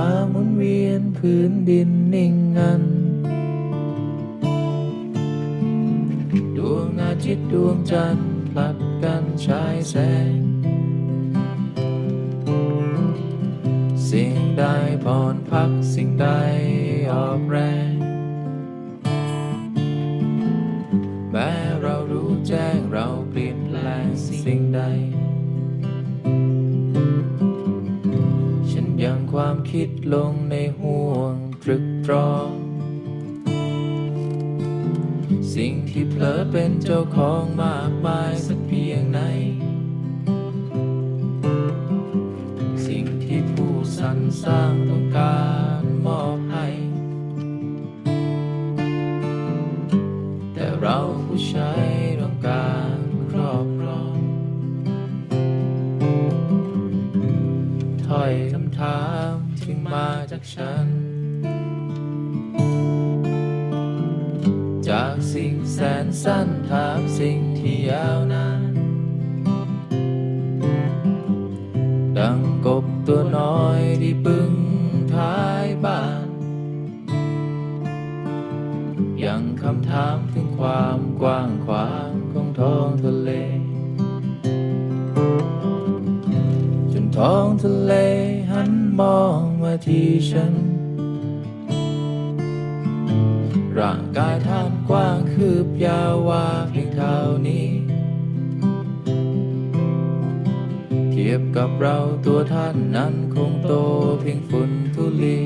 าหมุนเวียนพื้นดินนิ่งงัน ดวงอาทิตย์ดวงจันทร์ผลัดกันฉายแสง สิ่งใดผ่อนพักสิ่งใดออกแรง คิดลงในห่วงตรึกตรอง สิ่งที่เผลอเป็นเจ้าของมากมายสักเพียงไหน สิ่งที่ผู้สรรสร้างต้องการมอบให้ แต่เราผู้ใช้ต้องการครอบครองถ้อยคำถาม ถึงมาจากฉัน จากสิ่งแสนสั้นถามสิ่งที่ยาวนาน ดังกบตัวน้อยที่ปึ้งท้ายบ้าน ยังคำถามถึงความกว้างขวางของท้องทะเล ท้องทะเลหันมองมาที่ฉัน ร่างกายท่านกว้างคืบยาวว่าเพียงเท่านี้ เทียบกับเราตัวท่านนั้นคงโตเพียงฝุ่นทุลี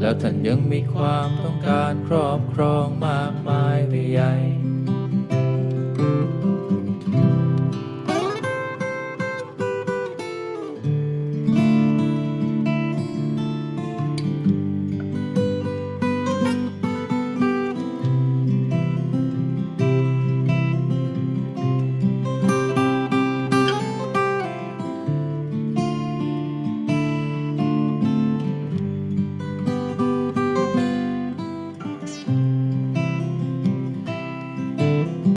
แล้วท่านยังมีความต้องการครอบครองมากมายไปใหญ่